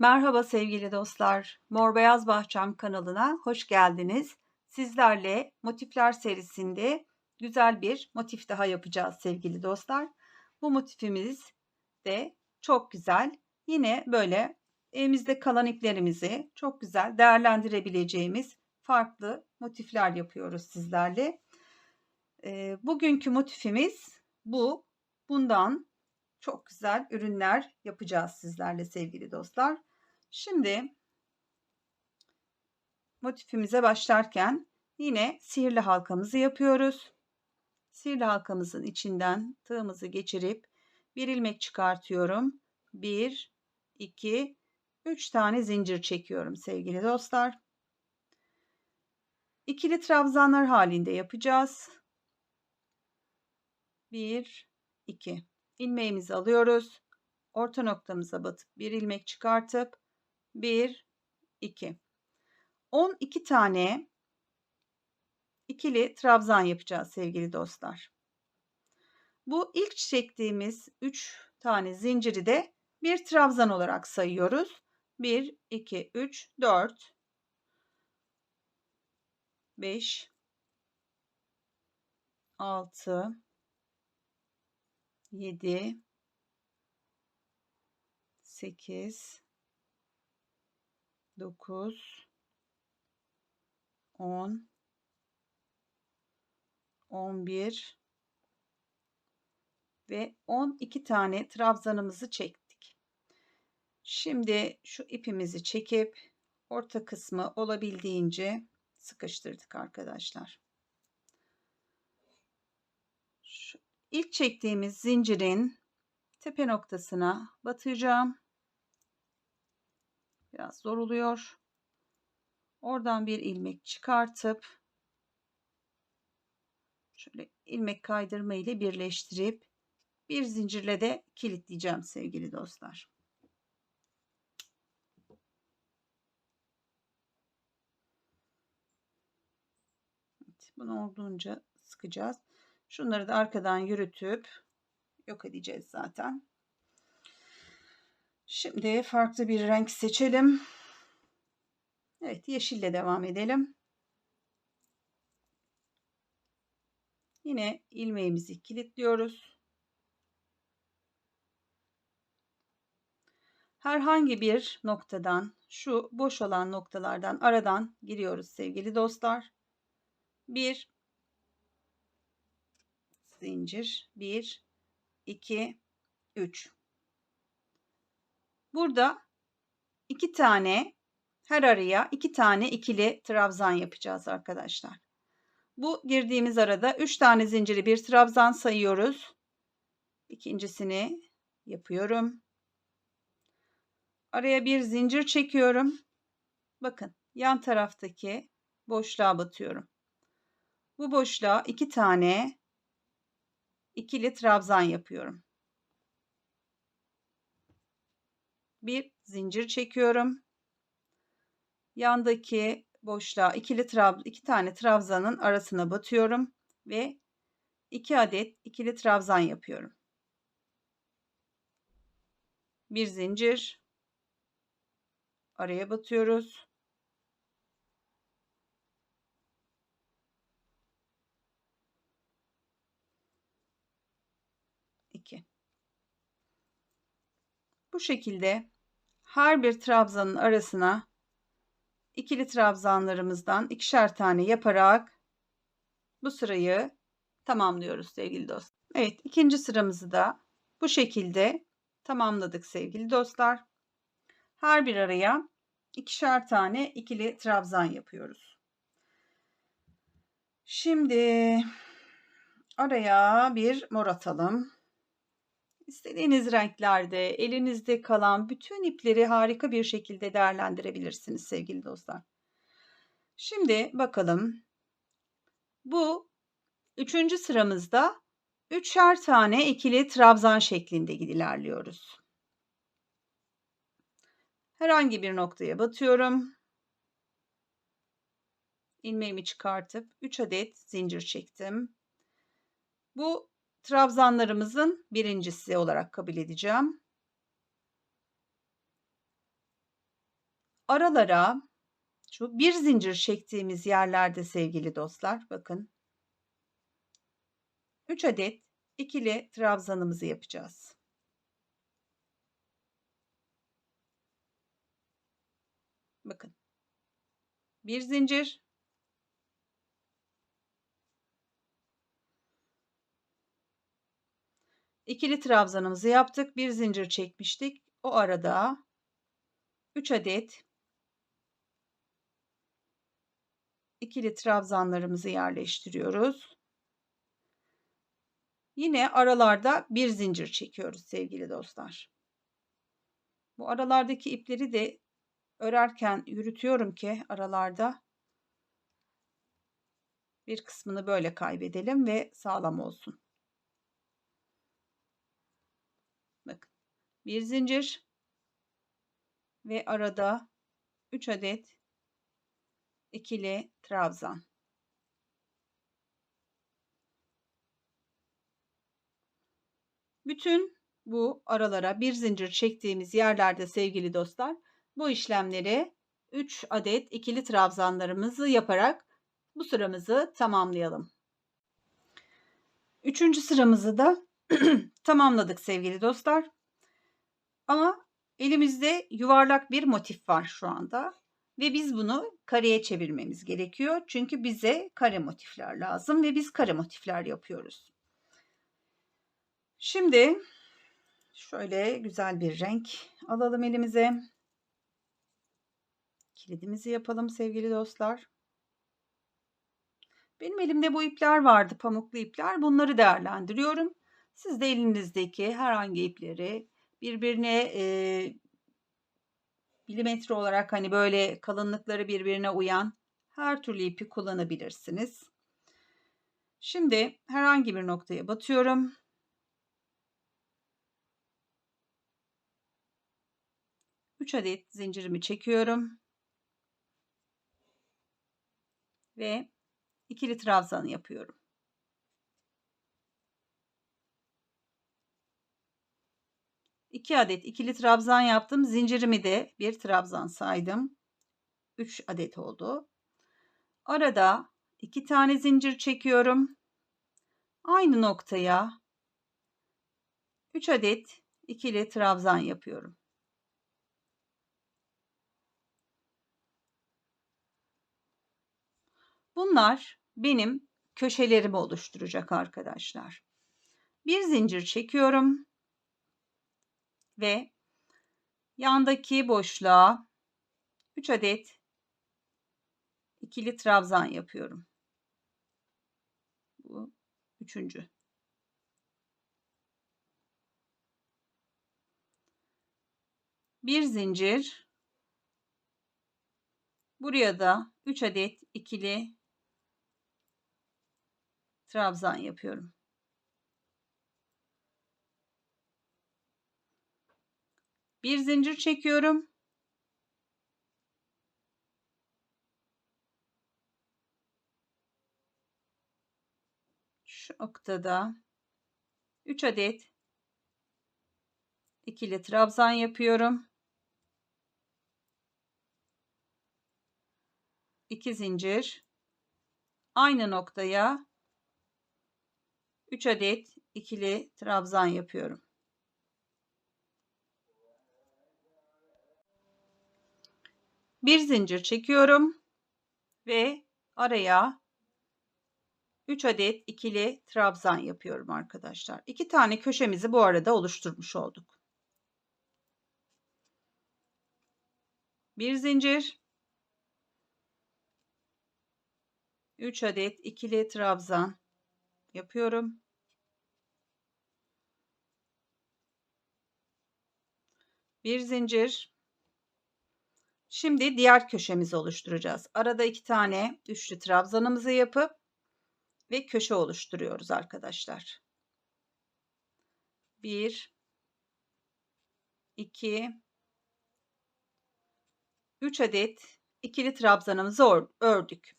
Merhaba sevgili dostlar. Mor Beyaz Bahçem kanalına hoş geldiniz. Sizlerle motifler serisinde güzel bir motif daha yapacağız sevgili dostlar. Bu motifimiz de çok güzel. Yine böyle elimizde kalan iplerimizi çok güzel değerlendirebileceğimiz farklı motifler yapıyoruz sizlerle. Ee, bugünkü motifimiz bu. Bundan çok güzel ürünler yapacağız sizlerle sevgili dostlar. Şimdi motifimize başlarken yine sihirli halkamızı yapıyoruz. Sihirli halkamızın içinden tığımızı geçirip bir ilmek çıkartıyorum. 1 2 3 tane zincir çekiyorum sevgili dostlar. İkili trabzanlar halinde yapacağız. 1 2 ilmeğimizi alıyoruz. Orta noktamıza batıp bir ilmek çıkartıp 1, 2. 12 tane ikili trabzan yapacağız sevgili dostlar. Bu ilk çektiğimiz 3 tane zinciri de bir trabzan olarak sayıyoruz. 1, 2, 3, 4, 5, 6, 7, 8, 9 10 11 ve 12 tane trabzanımızı çektik. Şimdi şu ipimizi çekip orta kısmı olabildiğince sıkıştırdık arkadaşlar. Şu ilk çektiğimiz zincirin tepe noktasına batıracağım biraz zor oluyor. Oradan bir ilmek çıkartıp şöyle ilmek kaydırma ile birleştirip bir zincirle de kilitleyeceğim sevgili dostlar. Bunu olduğunca sıkacağız. Şunları da arkadan yürütüp yok edeceğiz zaten. Şimdi farklı bir renk seçelim. Evet yeşille devam edelim. Yine ilmeğimizi kilitliyoruz. Herhangi bir noktadan şu boş olan noktalardan aradan giriyoruz sevgili dostlar. 1 zincir 1 2 3 Burada iki tane her araya iki tane ikili trabzan yapacağız arkadaşlar. Bu girdiğimiz arada 3 tane zinciri bir trabzan sayıyoruz. İkincisini yapıyorum. Araya bir zincir çekiyorum. Bakın yan taraftaki boşluğa batıyorum. Bu boşluğa iki tane ikili trabzan yapıyorum. bir zincir çekiyorum. Yandaki boşluğa ikili trab iki tane trabzanın arasına batıyorum ve 2 adet ikili trabzan yapıyorum. Bir zincir araya batıyoruz. İki. Bu şekilde her bir trabzanın arasına ikili trabzanlarımızdan ikişer tane yaparak bu sırayı tamamlıyoruz sevgili dostlar. Evet ikinci sıramızı da bu şekilde tamamladık sevgili dostlar. Her bir araya ikişer tane ikili trabzan yapıyoruz. Şimdi araya bir mor atalım. İstediğiniz renklerde elinizde kalan bütün ipleri harika bir şekilde değerlendirebilirsiniz sevgili dostlar. Şimdi bakalım. Bu üçüncü sıramızda üçer tane ikili trabzan şeklinde ilerliyoruz. Herhangi bir noktaya batıyorum. İlmeğimi çıkartıp 3 adet zincir çektim. Bu trabzanlarımızın birincisi olarak kabul edeceğim. Aralara şu bir zincir çektiğimiz yerlerde sevgili dostlar bakın 3 adet ikili trabzanımızı yapacağız. Bakın. Bir zincir, İkili trabzanımızı yaptık. Bir zincir çekmiştik. O arada 3 adet ikili trabzanlarımızı yerleştiriyoruz. Yine aralarda bir zincir çekiyoruz sevgili dostlar. Bu aralardaki ipleri de örerken yürütüyorum ki aralarda bir kısmını böyle kaybedelim ve sağlam olsun. Bakın bir zincir ve arada 3 adet ikili trabzan. Bütün bu aralara bir zincir çektiğimiz yerlerde sevgili dostlar bu işlemleri 3 adet ikili trabzanlarımızı yaparak bu sıramızı tamamlayalım. Üçüncü sıramızı da tamamladık sevgili dostlar. Ama elimizde yuvarlak bir motif var şu anda. Ve biz bunu kareye çevirmemiz gerekiyor. Çünkü bize kare motifler lazım ve biz kare motifler yapıyoruz. Şimdi şöyle güzel bir renk alalım elimize. Kilidimizi yapalım sevgili dostlar. Benim elimde bu ipler vardı, pamuklu ipler. Bunları değerlendiriyorum. Siz de elinizdeki herhangi ipleri birbirine e, milimetre olarak hani böyle kalınlıkları birbirine uyan her türlü ipi kullanabilirsiniz. Şimdi herhangi bir noktaya batıyorum. Üç adet zincirimi çekiyorum. Ve ikili trabzan yapıyorum. 2 adet ikili trabzan yaptım. Zincirimi de bir trabzan saydım. 3 adet oldu. Arada 2 tane zincir çekiyorum. Aynı noktaya 3 adet ikili trabzan yapıyorum. Bunlar benim köşelerimi oluşturacak arkadaşlar. Bir zincir çekiyorum ve yandaki boşluğa 3 adet ikili trabzan yapıyorum. Bu üçüncü. Bir zincir. Buraya da 3 adet ikili trabzan yapıyorum. Bir zincir çekiyorum. Şu noktada 3 adet ikili trabzan yapıyorum. 2 zincir aynı noktaya 3 adet ikili trabzan yapıyorum. Bir zincir çekiyorum ve araya 3 adet ikili trabzan yapıyorum arkadaşlar. 2 tane köşemizi bu arada oluşturmuş olduk. Bir zincir 3 adet ikili trabzan yapıyorum. Bir zincir Şimdi diğer köşemizi oluşturacağız. Arada iki tane üçlü trabzanımızı yapıp ve köşe oluşturuyoruz arkadaşlar. Bir, iki, üç adet ikili trabzanımızı ördük.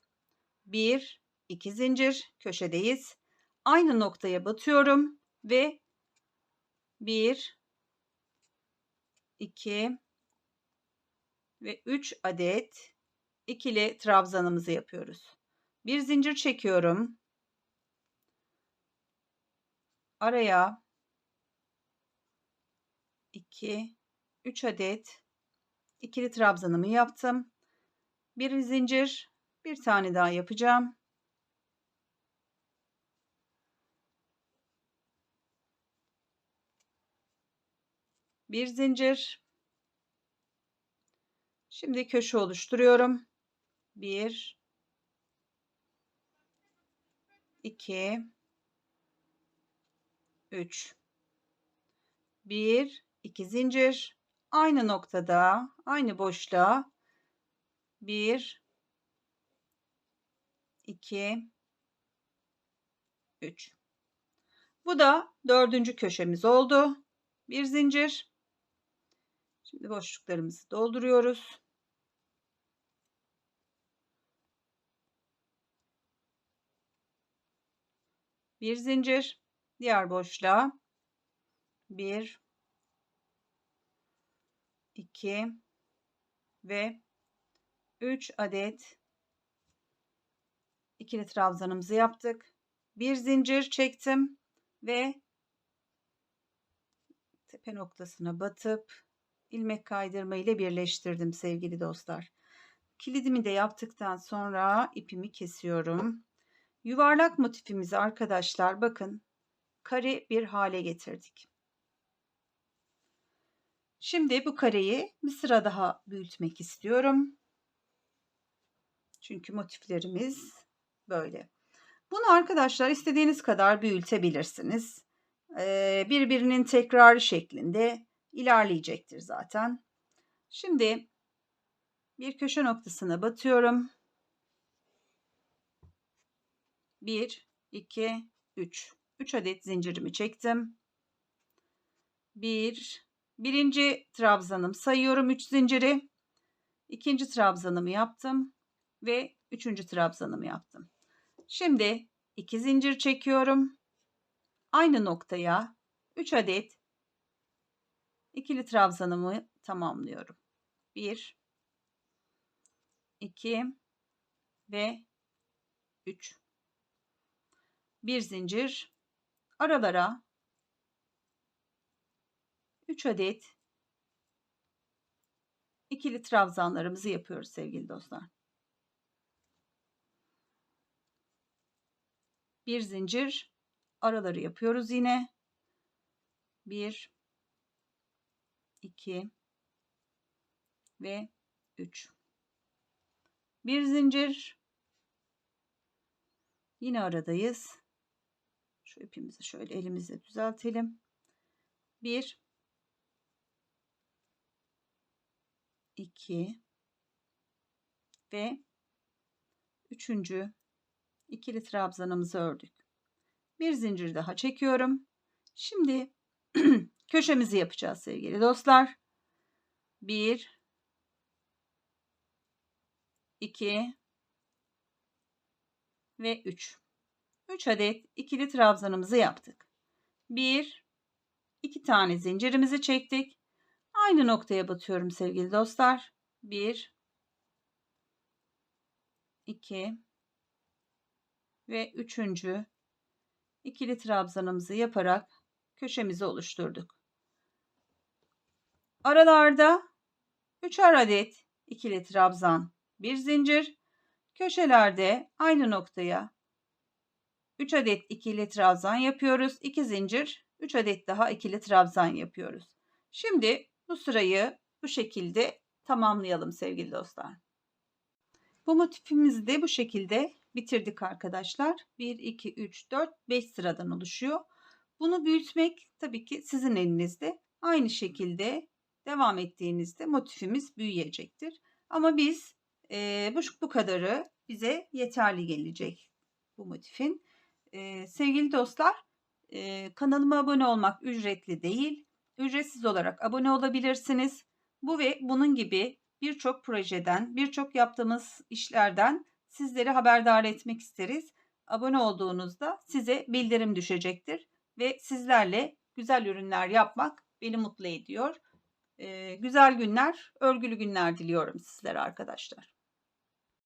Bir, iki zincir köşedeyiz. Aynı noktaya batıyorum ve bir, iki, ve 3 adet ikili trabzanımızı yapıyoruz. Bir zincir çekiyorum. Araya 2 3 adet ikili trabzanımı yaptım. Bir zincir, bir tane daha yapacağım. Bir zincir. Şimdi köşe oluşturuyorum. 1 2 3 1 2 zincir aynı noktada aynı boşluğa 1 2 3 Bu da dördüncü köşemiz oldu. Bir zincir. Şimdi boşluklarımızı dolduruyoruz. Bir zincir. Diğer boşluğa 1 2 ve 3 adet ikili trabzanımızı yaptık. Bir zincir çektim ve tepe noktasına batıp ilmek kaydırma ile birleştirdim sevgili dostlar. Kilidimi de yaptıktan sonra ipimi kesiyorum. Yuvarlak motifimizi arkadaşlar bakın kare bir hale getirdik. Şimdi bu kareyi bir sıra daha büyütmek istiyorum. Çünkü motiflerimiz böyle. Bunu arkadaşlar istediğiniz kadar büyütebilirsiniz. Ee, birbirinin tekrarı şeklinde ilerleyecektir zaten. Şimdi bir köşe noktasına batıyorum. 1, 2, 3. 3 adet zincirimi çektim. 1, birinci trabzanım sayıyorum 3 zinciri. İkinci trabzanımı yaptım ve üçüncü trabzanımı yaptım. Şimdi iki zincir çekiyorum. Aynı noktaya 3 adet ikili trabzanımı tamamlıyorum. 1 2 ve 3 bir zincir aralara 3 adet ikili trabzanlarımızı yapıyoruz sevgili dostlar. Bir zincir araları yapıyoruz yine. 1 2 ve 3. Bir zincir yine aradayız. İpimizi şöyle elimizle düzeltelim. 1 2 ve üçüncü ikili trabzanımızı ördük. Bir zincir daha çekiyorum. Şimdi köşemizi yapacağız sevgili dostlar. 1 2 ve 3. 3 adet ikili trabzanımızı yaptık. 1 2 tane zincirimizi çektik. Aynı noktaya batıyorum sevgili dostlar. 1 2 ve üçüncü ikili trabzanımızı yaparak köşemizi oluşturduk. Aralarda 3'er adet ikili trabzan, bir zincir, köşelerde aynı noktaya 3 adet ikili trabzan yapıyoruz. 2 zincir, 3 adet daha ikili trabzan yapıyoruz. Şimdi bu sırayı bu şekilde tamamlayalım sevgili dostlar. Bu motifimizi de bu şekilde bitirdik arkadaşlar. 1, 2, 3, 4, 5 sıradan oluşuyor. Bunu büyütmek tabii ki sizin elinizde. Aynı şekilde devam ettiğinizde motifimiz büyüyecektir. Ama biz e, bu, bu kadarı bize yeterli gelecek bu motifin. E, sevgili dostlar e, kanalıma abone olmak ücretli değil. Ücretsiz olarak abone olabilirsiniz. Bu ve bunun gibi birçok projeden, birçok yaptığımız işlerden sizleri haberdar etmek isteriz. Abone olduğunuzda size bildirim düşecektir ve sizlerle güzel ürünler yapmak beni mutlu ediyor. Eee, güzel günler, örgülü günler diliyorum sizlere arkadaşlar.